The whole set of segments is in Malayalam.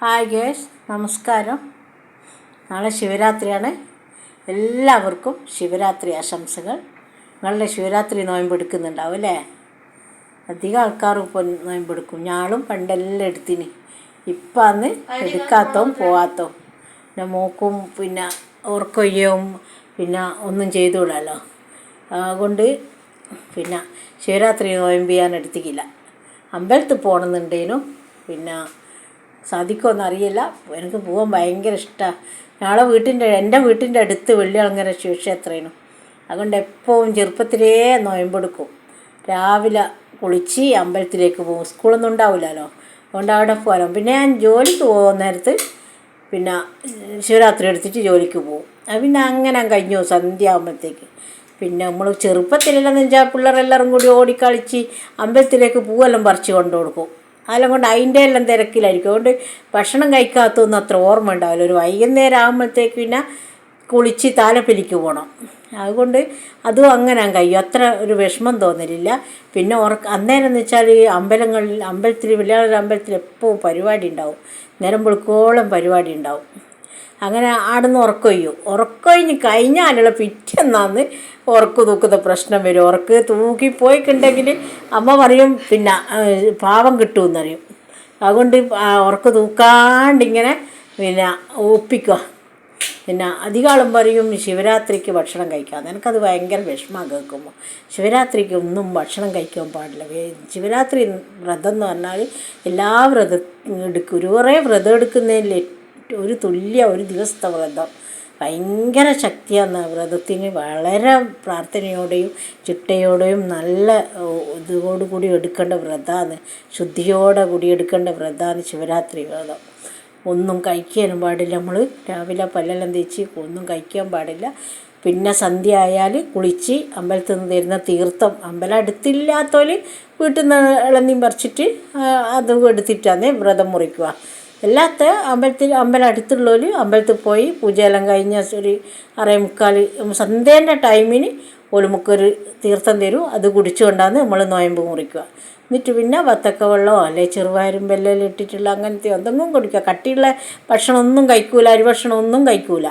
ഹായ് ഗേസ് നമസ്കാരം. നാളെ ശിവരാത്രിയാണ്. എല്ലാവർക്കും ശിവരാത്രി ആശംസകൾ. നിങ്ങളുടെ ശിവരാത്രി നോയമ്പെടുക്കുന്നുണ്ടാവും അല്ലേ? അധികം ആൾക്കാരും ഇപ്പോൾ നോയമ്പെടുക്കും ഞാളും പണ്ടെല്ലാം എടുത്തിന്. ഇപ്പം അന്ന് എടുക്കാത്തോ പോവാത്തോ പിന്നെ മൂക്കും പിന്നെ ഓർക്കൊയ്യവും പിന്നെ ഒന്നും ചെയ്തുകൂടാലോ? അതുകൊണ്ട് പിന്നെ ശിവരാത്രി നോയമ്പ് ചെയ്യാൻ എടുത്തിക്കില്ല. അമ്പലത്തിൽ പോകണമെന്നുണ്ടേനും. പിന്നെ സാധിക്കുമെന്ന് അറിയില്ല. എനിക്ക് പോകാൻ ഭയങ്കര ഇഷ്ടമാണ് ഞങ്ങളെ വീട്ടിന്റെ എന്റെ വീട്ടിന്റെ അടുത്ത് വെള്ളിയളങ്ങര ശിവക്ഷേത്രമാണ് അതുകൊണ്ട് എപ്പോഴും ചെറുപ്പത്തിലേ നോയമ്പെടുക്കും. രാവിലെ കുളിച്ച് അമ്പലത്തിലേക്ക് പോകും. സ്കൂളൊന്നും ഉണ്ടാവില്ലല്ലോ. അതുകൊണ്ട് അവിടെ പോകാനും പിന്നെ ഞാൻ ജോലിക്ക് പോകുന്ന നേരത്ത് പിന്നെ ശിവരാത്രി എടുത്തിട്ട് ജോലിക്ക് പോകും. പിന്നെ അങ്ങനെ കഴിഞ്ഞു സന്ധ്യ ആകുമ്പോഴത്തേക്ക് പിന്നെ നമ്മൾ ചെറുപ്പത്തിലെല്ലാം എന്ന് വെച്ചാൽ പിള്ളേരെല്ലാവരും കൂടി ഓടിക്കളിച്ച് അമ്പലത്തിലേക്ക് പൂവെല്ലാം പറിച്ച് കൊണ്ടു കൊടുക്കും അതെല്ലാം കൊണ്ട് അതിന്റെ എല്ലാം തിരക്കിലായിരിക്കും. അതുകൊണ്ട് ഭക്ഷണം കഴിക്കാത്തൊന്നും അത്ര ഓർമ്മ ഉണ്ടാവില്ല. ഒരു വൈകുന്നേരം ആകുമ്പോഴത്തേക്ക് പിന്നെ കുളിച്ച് താലപ്പിലിക്ക് പോകണം അതുകൊണ്ട് അതും അങ്ങനെ കഴിയും. അത്ര ഒരു വിഷമം തോന്നലില്ല. പിന്നെ ഉറക്ക അന്നേരം എന്ന് വെച്ചാൽ ഈ അമ്പലങ്ങളിൽ അമ്പലത്തിൽ വെള്ളിയാള അമ്പലത്തിൽ എപ്പോഴും പരിപാടി ഉണ്ടാവും. നേരം വെളുക്കോളം പരിപാടി ഉണ്ടാവും. അങ്ങനെ ആടുന്ന് ഉറക്കൊയ്യും ഉറക്കൊഴിഞ്ഞ് കഴിഞ്ഞാലുള്ള പിറ്റെന്നാന്ന് ഉറക്ക് തൂക്കുന്ന പ്രശ്നം വരും. ഉറക്ക് തൂക്കിപ്പോയിക്കുണ്ടെങ്കിൽ അമ്മ പറയും പിന്നെ പാവം കിട്ടുമെന്നറിയും അതുകൊണ്ട് ഉറക്ക് തൂക്കാണ്ടിങ്ങനെ പിന്നെ ഒപ്പിക്കുക പിന്നെ അധികാളും പറയും ശിവരാത്രിക്ക് ഭക്ഷണം കഴിക്കാം. എനിക്കത് ഭയങ്കര വിഷമം കേൾക്കുമ്പോൾ ശിവരാത്രിക്ക് ഒന്നും ഭക്ഷണം കഴിക്കാൻ പാടില്ല. ശിവരാത്രി വ്രതം എന്ന് പറഞ്ഞാൽ എല്ലാ വ്രതം എടുക്കും. ഒരു കുറേ വ്രതം എടുക്കുന്നതിൽ ഒരു തുല്യ ഒരു ദിവസത്തെ വ്രതം. ഭയങ്കര ശക്തിയാണ് വ്രതത്തിന്. വളരെ പ്രാർത്ഥനയോടെയും ചിട്ടയോടെയും നല്ല ഇതോടുകൂടി എടുക്കേണ്ട വ്രതമാണ് ശുദ്ധിയോടെ കൂടി എടുക്കേണ്ട വ്രതമാണ് ശിവരാത്രി വ്രതം. ഒന്നും കഴിക്കാനും പാടില്ല. നമ്മൾ രാവിലെ പല്ലെല്ലാം തേച്ച് ഒന്നും കഴിക്കാൻ പാടില്ല. പിന്നെ സന്ധ്യ ആയാൽ കുളിച്ച് അമ്പലത്തിൽ നിന്ന് തരുന്ന തീർത്ഥം അമ്പലം അടുത്തില്ലാത്തവർ വീട്ടിൽ നിന്ന് ഇളനീം പറിച്ചിട്ട് അതും എടുത്തിട്ടാണ് വ്രതം മുറിക്കുക. അല്ലാത്ത അമ്പലത്തിൽ അമ്പലം അടുത്തുള്ളവർ അമ്പലത്തിൽ പോയി പൂജയെല്ലാം കഴിഞ്ഞ ഒരു അറേ മുക്കാൽ സന്ധ്യേന്റെ ടൈമിന് ഒരു മുക്കൊരു തീർത്ഥം തരും. അത് കുടിച്ചുകൊണ്ടാണ് നമ്മൾ നോയമ്പ് മുറിക്കുക. എന്നിട്ട് പിന്നെ വത്തക്ക വെള്ളമോ അല്ലെ ചെറുപയറും വെല്ലം ഇട്ടിട്ടുള്ള അങ്ങനത്തെ എന്തെങ്കിലും കുടിക്കുക. കട്ടിയുള്ള ഭക്ഷണമൊന്നും കഴിക്കൂല അരി ഭക്ഷണം ഒന്നും കഴിക്കൂല.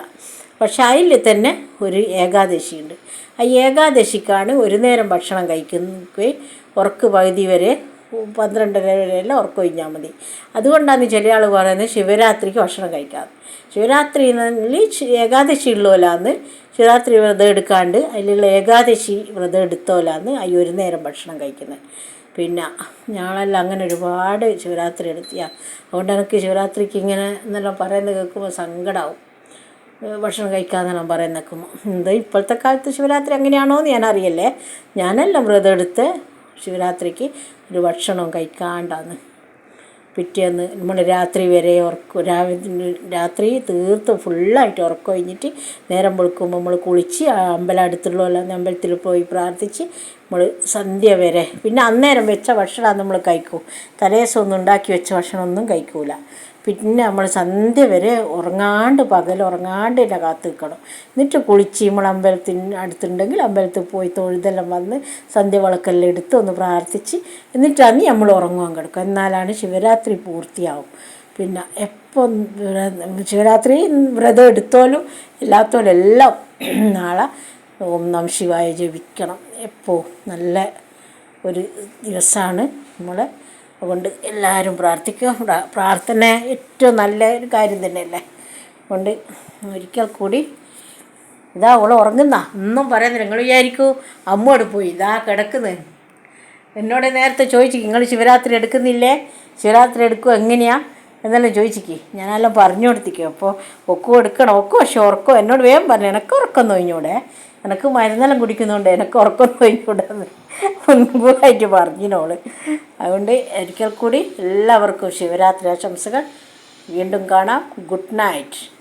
പക്ഷേ അതിൽ തന്നെ ഒരു ഏകാദശിയുണ്ട്. ആ ഏകാദശിക്കാണ് ഒരു നേരം ഭക്ഷണം കഴിക്കുകയും ഉറക്ക് പകുതി വരെ പന്ത്രണ്ടര വരെയെല്ലാം ഉറക്കം ഒഴിഞ്ഞാൽ മതി. അതുകൊണ്ടാണ് ചില ആൾ പറയുന്നത് ശിവരാത്രിക്ക് ഭക്ഷണം കഴിക്കാതെ. ശിവരാത്രി ഏകാദശി ഉള്ളോലാന്ന് ശിവരാത്രി വ്രതം എടുക്കാണ്ട് അതിലുള്ള ഏകാദശി വ്രതം എടുത്തോലാന്ന് ഈ ഒരു നേരം ഭക്ഷണം കഴിക്കുന്നത് പിന്നെ ഞങ്ങളെല്ലാം അങ്ങനെ ഒരുപാട് ശിവരാത്രി എടുത്തിയ. അതുകൊണ്ട് എനിക്ക് ശിവരാത്രിക്ക് ഇങ്ങനെ എന്നെല്ലാം പറയുന്നത് കേൾക്കുമ്പോൾ സങ്കടമാവും ഭക്ഷണം കഴിക്കാന്നെല്ലാം പറയുന്ന നിൽക്കുമ്പോൾ എന്താ ഇപ്പോഴത്തെ കാലത്ത് ശിവരാത്രി അങ്ങനെയാണോ എന്ന് ഞാൻ അറിയല്ലേ ഞാനെല്ലാം വ്രതം എടുത്ത് ശിവരാത്രിക്ക് ഒരു ഭക്ഷണവും കഴിക്കാണ്ടാന്ന്. പിറ്റേന്ന് നമ്മൾ രാത്രി വരെ ഉറക്കും രാവിലെ രാത്രി തീർത്ത് ഫുള്ളായിട്ട് ഉറക്കം കഴിഞ്ഞിട്ട് നേരം വെളുക്കുമ്പോൾ നമ്മൾ കുളിച്ച് അമ്പലം അടുത്തുള്ള അമ്പലത്തിൽ പോയി പ്രാർത്ഥിച്ച് നമ്മൾ സന്ധ്യ വരെ. പിന്നെ അന്നേരം വെച്ച ഭക്ഷണം നമ്മൾ കഴിക്കും. തലേദിവസം ഒന്നും ഉണ്ടാക്കി വെച്ച ഭക്ഷണമൊന്നും കഴിക്കൂല. പിന്നെ നമ്മൾ സന്ധ്യ വരെ ഉറങ്ങാണ്ട് പകൽ ഉറങ്ങാണ്ട് തന്നെ കാത്തു നിൽക്കണം. എന്നിട്ട് കുളിച്ച് നമ്മൾ അമ്പലത്തിന് അടുത്തുണ്ടെങ്കിൽ അമ്പലത്തിൽ പോയി തൊഴുതെല്ലാം വന്ന് സന്ധ്യ വിളക്കെല്ലാം എടുത്ത് ഒന്ന് പ്രാർത്ഥിച്ച് എന്നിട്ടാണ് നമ്മൾ ഉറങ്ങുവാൻ കിടക്കുക എന്നാലാണ് ശിവരാത്രി പൂർത്തിയാവും. പിന്നെ എപ്പം ശിവരാത്രി വ്രതം എടുത്തോലും ഇല്ലാത്തോലും എല്ലാം നാളെ ഓം നാം ശിവായ ജപിക്കണം. എപ്പോൾ നല്ല ഒരു ദിവസമാണ് നമ്മൾ അതുകൊണ്ട് എല്ലാവരും പ്രാർത്ഥിക്കുക. പ്രാ- പ്രാർത്ഥന ഏറ്റവും നല്ല ഒരു കാര്യം തന്നെയല്ലേ? അതുകൊണ്ട് ഒരിക്കൽ കൂടി ഇതാ അവൾ ഉറങ്ങുന്ന. ഒന്നും പറയുന്നില്ല നിങ്ങൾ വിചാരിക്കൂ അമ്മോട് പോയി. ഇതാ കിടക്കുന്നത് എന്നോട് നേരത്തെ ചോദിച്ചു നിങ്ങൾ ശിവരാത്രി എടുക്കുന്നില്ലേ? ശിവരാത്രി എടുക്കുക എങ്ങനെയാ? എന്നെല്ലാം ചോദിച്ചിക്ക്? ഞാനെല്ലാം പറഞ്ഞു കൊടുത്തിക്കും. അപ്പോൾ ഒക്കെ എടുക്കണം ഒക്കെ പക്ഷെ ഉറക്കം? എന്നോട് വേഗം പറഞ്ഞു എനക്ക് ഉറക്കം തോന്നിയൂടെ എനക്ക് മരുന്നെല്ലാം കുടിക്കുന്നുണ്ട് എനക്ക് ഉറക്കം തോന്നിക്കൂടെന്ന് മുൻകൂറായിട്ട് പറഞ്ഞിനോൾ. അതുകൊണ്ട് ഒരിക്കൽ കൂടി എല്ലാവർക്കും ശിവരാത്രി ആശംസകൾ. വീണ്ടും കാണാം. Good night.